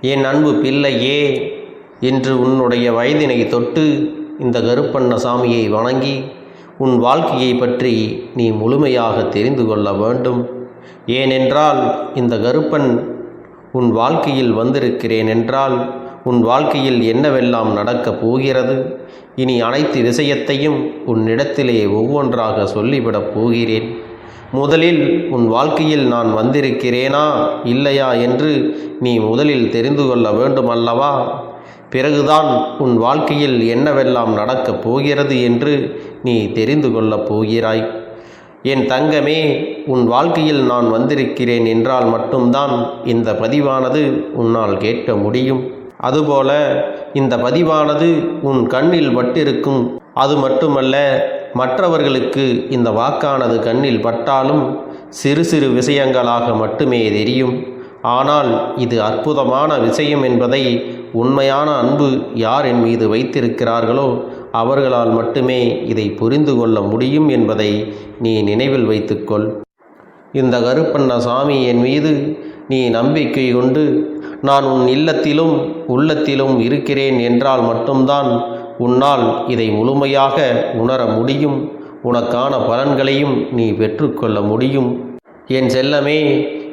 என் அன்பு பிள்ளையே என்று உன்னுடைய வயதினை தொட்டு இந்த கருப்பண்ண சாமியை வணங்கி உன் வாழ்க்கையை பற்றி நீ முழுமையாக தெரிந்து கொள்ள வேண்டும். ஏனென்றால் இந்த கருப்பன் உன் வாழ்க்கையில் வந்திருக்கிறேன் என்றால் உன் வாழ்க்கையில் என்னவெல்லாம் நடக்கப் போகிறது இனி அனைத்து விஷயத்தையும் உன்னிடத்திலே ஒவ்வொன்றாக சொல்லிவிடப் போகிறேன். முதலில் உன் வாழ்க்கையில் நான் வந்திருக்கிறேனா இல்லையா என்று நீ முதலில் தெரிந்து கொள்ள வேண்டுமல்லவா? பிறகுதான் உன் வாழ்க்கையில் என்னவெல்லாம் நடக்கப் போகிறது என்று நீ தெரிந்து கொள்ளப் போகிறாய். என் தங்கமே உன் வாழ்க்கையில் நான் வந்திருக்கிறேன் என்றால் மட்டும்தான் இந்த பதிவானது உன்னால் கேட்க முடியும். அதுபோல இந்த பதிவானது உன் கண்ணில் பட்டிருக்கும். அது மட்டுமல்ல மற்றவர்களுக்கு இந்த வாக்கானது கண்ணில் பட்டாலும் சிறு சிறு விஷயங்களாக மட்டுமே தெரியும். ஆனால் இது அற்புதமான விஷயம் என்பதை உண்மையான அன்பு யார் என் மீது வைத்திருக்கிறார்களோ அவர்களால் மட்டுமே இதை புரிந்து கொள்ள முடியும் என்பதை நீ நினைவில் வைத்துக்கொள். இந்த கருப்பண்ண சாமி என் மீது நீ நம்பிக்கை கொண்டு நான் உன் இல்லத்திலும் உள்ளத்திலும் இருக்கிறேன் என்றால் மட்டும்தான் உன்னால் இதை முழுமையாக உணர முடியும். உனக்கான பலன்களையும் நீ பெற்றுக்கொள்ள முடியும். என் செல்லமே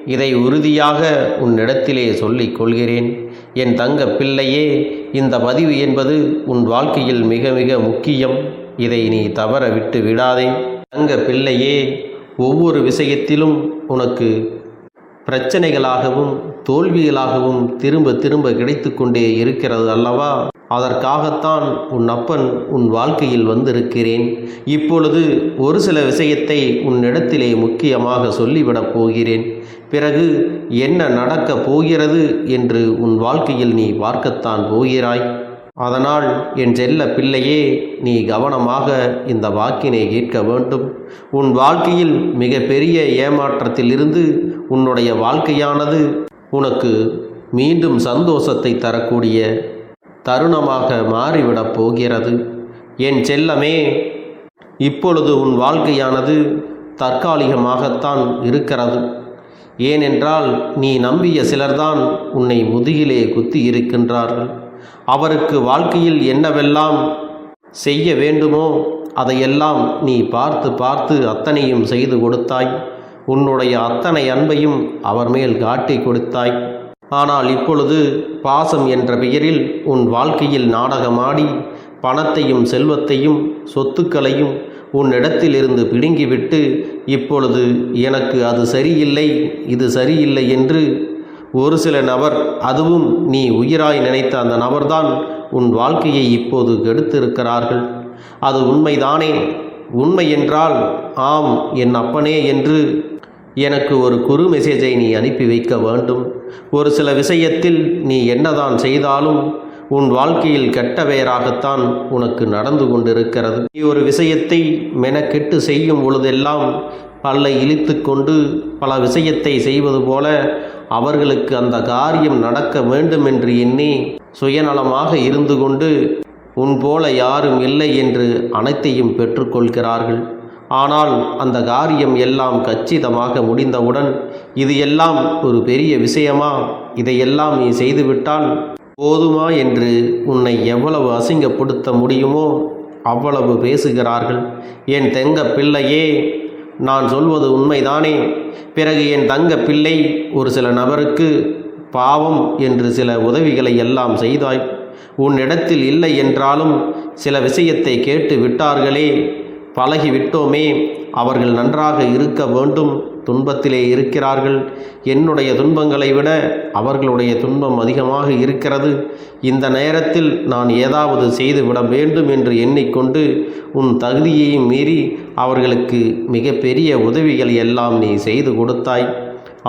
இதை உறுதியாக உன்னிடத்திலே சொல்லிக் கொள்கிறேன். என் தங்க பிள்ளையே இந்த பதிவு என்பது உன் வாழ்க்கையில் மிக மிக முக்கியம். இதை நீ தவற விட்டு விடாதே. தங்க பிள்ளையே ஒவ்வொரு விஷயத்திலும் உனக்கு பிரச்சனைகளாகவும் தோல்விகளாகவும் திரும்ப திரும்ப கிடைத்து கொண்டே இருக்கிறது அல்லவா? அதற்காகத்தான் உன் அப்பன் உன் வாழ்க்கையில் வந்திருக்கிறேன். இப்பொழுது ஒரு சில விஷயத்தை உன்னிடத்திலே முக்கியமாக சொல்லிவிடப் போகிறேன். பிறகு என்ன நடக்கப் போகிறது என்று உன் வாழ்க்கையில் நீ பார்க்கத்தான் போகிறாய். அதனால் என் செல்ல பிள்ளையே நீ கவனமாக இந்த வாக்கினை கேட்க வேண்டும். உன் வாழ்க்கையில் மிக பெரிய ஏமாற்றத்திலிருந்து உன்னுடைய வாழ்க்கையானது உனக்கு மீண்டும் சந்தோஷத்தை தரக்கூடிய தருணமாக மாறிவிடப் போகிறது. என் செல்லமே இப்பொழுது உன் வாழ்க்கையானது தற்காலிகமாகத்தான் இருக்கிறது. ஏனென்றால் நீ நம்பிய சிலர்தான் உன்னை முதுகிலே குத்தி இருக்கின்றார்கள். அவருக்கு வாழ்க்கையில் என்னவெல்லாம் செய்ய வேண்டுமோ அதையெல்லாம் நீ பார்த்து பார்த்து அத்தனையும் செய்து கொடுத்தாய். உன்னுடைய அத்தனை அன்பையும் அவர் மேல் காட்டி கொடுத்தாய். ஆனால் இப்பொழுது பாசம் என்ற பெயரில் உன் வாழ்க்கையில் நாடகமாடி பணத்தையும் செல்வத்தையும் சொத்துக்களையும் உன்னிடத்திலிருந்து பிடுங்கிவிட்டு இப்பொழுது எனக்கு அது சரியில்லை இது சரியில்லை என்று ஒரு சில நபர் அதுவும் நீ உயிராய் நினைத்த அந்த நபர்தான் உன் வாழ்க்கையை இப்போது கெடுத்திருக்கிறார்கள். அது உண்மைதானே? உண்மை என்றால் ஆம் என் அப்பனே என்று எனக்கு ஒரு குறு மெசேஜை நீ அனுப்பி வைக்க வேண்டும். ஒரு சில விஷயத்தில் நீ என்னதான் செய்தாலும் உன் வாழ்க்கையில் கெட்டவேராகத்தான் உனக்கு நடந்து கொண்டிருக்கிறது. நீ ஒரு விஷயத்தை மெனக்கெட்டு செய்யும் பொழுதெல்லாம் பல்லை இழித்து கொண்டு பல விஷயத்தை செய்வது போல அவர்களுக்கு அந்த காரியம் நடக்க வேண்டும் என்று எண்ணி சுயநலமாக இருந்து கொண்டு உன் போல யாரும் இல்லை என்று அனைத்தையும் பெற்றுக்கொள்கிறார்கள் ஆனால் அந்த காரியம் எல்லாம் கச்சிதமாக முடிந்தவுடன் இது எல்லாம் ஒரு பெரிய விஷயமா? இதையெல்லாம் நீ செய்துவிட்டால் போதுமா என்று உன்னை எவ்வளவு அசிங்கப்படுத்த முடியுமோ அவ்வளவு பேசுகிறார்கள். என் தெங்க பிள்ளையே நான் சொல்வது உண்மைதானே? பிறகு என் தங்க பிள்ளை ஒரு சில நபருக்கு பாவம் என்று சில உதவிகளை எல்லாம் செய்தாய். உன்னிடத்தில் இல்லை என்றாலும் சில விஷயத்தை கேட்டு விட்டார்களே. பழகிவிட்டோமே. அவர்கள் நன்றாக இருக்க வேண்டும். துன்பத்திலே இருக்கிறார்கள். என்னுடைய துன்பங்களை விட அவர்களுடைய துன்பம் அதிகமாக இருக்கிறது. இந்த நேரத்தில் நான் ஏதாவது செய்துவிட வேண்டும் என்று எண்ணிக்கொண்டு உன் தகுதியையும் மீறி அவர்களுக்கு மிகப்பெரிய உதவிகள் எல்லாம் நீ செய்து கொடுத்தாய்.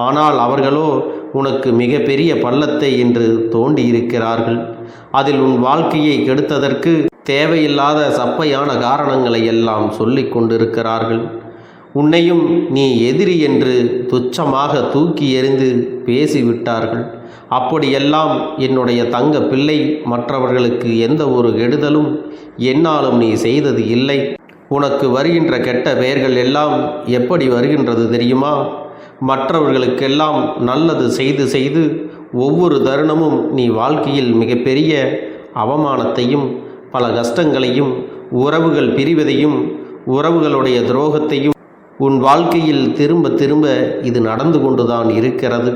ஆனால் அவர்களோ உனக்கு மிகப்பெரிய பள்ளத்தை என்று தோண்டி இருக்கிறார்கள் அதில் உன் வாழ்க்கையை கெடுத்ததற்கு தேவையில்லாத சப்பையான காரணங்களை எல்லாம் சொல்லி கொண்டிருக்கிறார்கள். உன்னையும் நீ எதிரி என்று துச்சமாக தூக்கி எறிந்து பேசிவிட்டார்கள். அப்படியெல்லாம் என்னுடைய தங்க பிள்ளை மற்றவர்களுக்கு எந்த ஒரு கெடுதலும் என்னாலும் நீ செய்தது இல்லை. உனக்கு வருகின்ற கெட்ட பெயர்கள் எல்லாம் எப்படி வருகின்றது தெரியுமா? மற்றவர்களுக்கெல்லாம் நல்லது செய்து செய்து ஒவ்வொரு தருணமும் நீ வாழ்க்கையில் மிகப்பெரிய அவமானத்தையும் பல கஷ்டங்களையும் உறவுகள் பிரிவதையும் உறவுகளுடைய துரோகத்தையும் உன் வாழ்க்கையில் திரும்ப திரும்ப இது நடந்து கொண்டுதான் இருக்கிறது.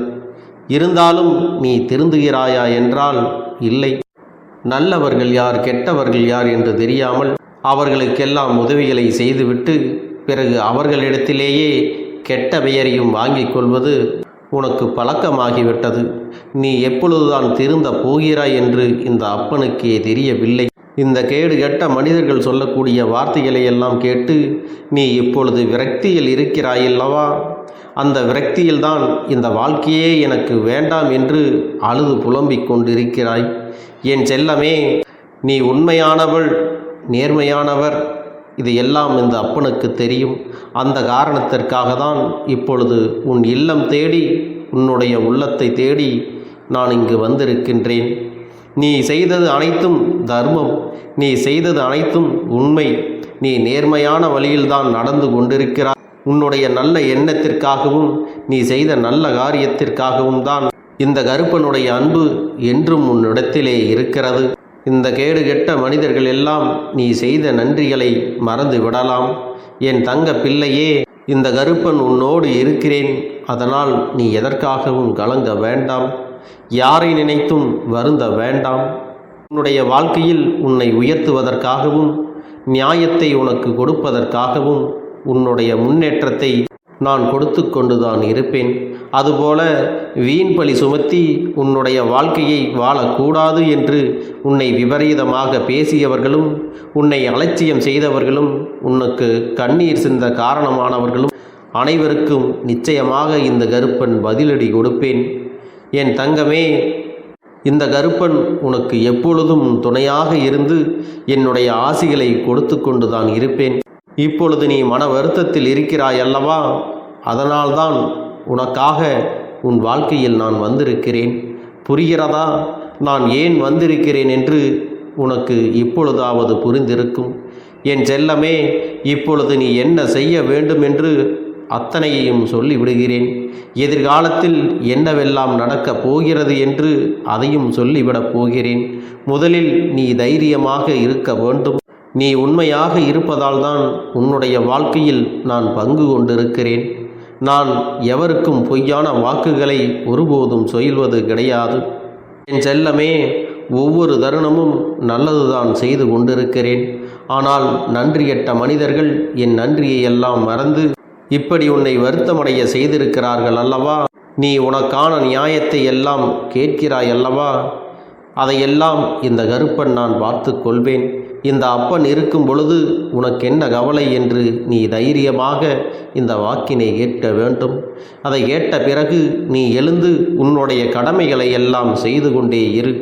இருந்தாலும் நீ திருந்துகிறாயா என்றால் இல்லை. நல்லவர்கள் யார் கெட்டவர்கள் யார் என்று தெரியாமல் அவர்களுக்கெல்லாம் உதவிகளை செய்துவிட்டு பிறகு அவர்களிடத்திலேயே கெட்ட பெயரையும் வாங்கிக் கொள்வது உனக்கு பழக்கமாகிவிட்டது. நீ எப்பொழுதுதான் திருந்த போகிறாய் என்று இந்த அப்பனுக்கே தெரியவில்லை. இந்த கேடு கெட்ட மனிதர்கள் சொல்லக்கூடிய வார்த்தைகளை எல்லாம் கேட்டு நீ இப்பொழுது விரக்தியில் இருக்கிறாயல்லவா? அந்த விரக்தியில்தான் இந்த வாழ்க்கையே எனக்கு வேண்டாம் என்று அழுது புலம்பிக் கொண்டிருக்கிறாய். என் செல்லமே நீ உண்மையானவள் நேர்மையானவர். இது எல்லாம் இந்த அப்பனுக்கு தெரியும். அந்த காரணத்திற்காக தான் இப்பொழுது உன் இல்லம் தேடி உன்னுடைய உள்ளத்தை தேடி நான் இங்கு வந்திருக்கின்றேன். நீ செய்தது அனைத்தும் தர்மம். நீ செய்தது அனைத்தும் உண்மை. நீ நேர்மையான வழியில்தான் நடந்து கொண்டிருக்கிறாய். உன்னுடைய நல்ல எண்ணத்திற்காகவும் நீ செய்த நல்ல காரியத்திற்காகவும் தான் இந்த கருப்பனுடைய அன்பு என்றும் உன்னிடத்திலே இருக்கிறது. இந்த கேடு கெட்ட மனிதர்கள் எல்லாம் நீ செய்த நன்றிகளை மறந்து விடலாம். என் தங்க பிள்ளையே இந்த கருப்பன் உன்னோடு இருக்கிறேன். அதனால் நீ எதற்காகவும் கலங்க வேண்டாம்? யாரை நினைத்தும் வருந்த வேண்டாம். உன்னுடைய வாழ்க்கையில் உன்னை உயர்த்துவதற்காகவும் நியாயத்தை உனக்கு கொடுப்பதற்காகவும் உன்னுடைய முன்னேற்றத்தை நான் கொடுத்து கொண்டுதான் இருப்பேன். அதுபோல வீண் பழி சுமத்தி உன்னுடைய வாழ்க்கையை வாழக்கூடாது என்று உன்னை விபரீதமாக பேசியவர்களும் உன்னை அலட்சியம் செய்தவர்களும் உனக்கு கண்ணீர் சிந்த காரணமானவர்களும் அனைவருக்கும் நிச்சயமாக இந்த கருப்பன் பதிலடி கொடுப்பேன். என் தங்கமே இந்த கருப்பன் உனக்கு எப்பொழுதும் துணையாக இருந்து என்னுடைய ஆசிகளை கொடுத்து கொண்டுதான் இருப்பேன். இப்பொழுது நீ மன வருத்தத்தில் இருக்கிறாய் அல்லவா அதனால்தான் உனக்காக உன் வாழ்க்கையில் நான் வந்திருக்கிறேன். புரிகிறதா? நான் ஏன் வந்திருக்கிறேன் என்று உனக்கு இப்பொழுதாவது புரிந்திருக்கும். என் செல்லமே இப்பொழுது நீ என்ன செய்ய வேண்டும் என்று அத்தனையையும் சொல்லிவிடுகிறேன். எதிர்காலத்தில் என்னவெல்லாம் நடக்கப் போகிறது என்று அதையும் சொல்லிவிடப் போகிறேன். முதலில் நீ தைரியமாக இருக்க வேண்டும். நீ உண்மையாக இருப்பதால் தான் உன்னுடைய வாழ்க்கையில் நான் பங்கு கொண்டிருக்கிறேன். நான் எவருக்கும் பொய்யான வாக்குகளை ஒருபோதும் சொல்வது கிடையாது. என் செல்லமே ஒவ்வொரு தருணமும் நல்லதுதான் செய்து கொண்டிருக்கிறேன். ஆனால் நன்றியற்ற மனிதர்கள் என் நன்றியை எல்லாம் மறந்து இப்படி உன்னை வருத்தமடைய செய்திருக்கிறார்கள் அல்லவா? நீ உனக்கான நியாயத்தை எல்லாம் கேட்கிறாய் அல்லவா? அதையெல்லாம் இந்த கருப்பன் நான் பார்த்து கொள்வேன். இந்த அப்பன் இருக்கும் பொழுது உனக்கு என்ன கவலை என்று நீ தைரியமாக இந்த வாக்கினை ஏற்க வேண்டும். அதை கேட்ட பிறகு நீ எழுந்து உன்னுடைய கடமைகளை எல்லாம் செய்து கொண்டே இரு.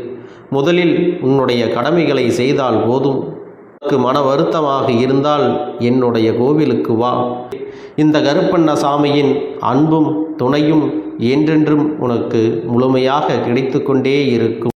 முதலில் உன்னுடைய கடமைகளை செய்தால் போதும். உனக்கு மன வருத்தமாக இருந்தால் என்னுடைய கோவிலுக்கு வா. இந்த கருப்பண்ண சாமியின் அன்பும் துணையும் என்றென்றும் உனக்கு முழுமையாக கிடைத்து கொண்டே இருக்கும்.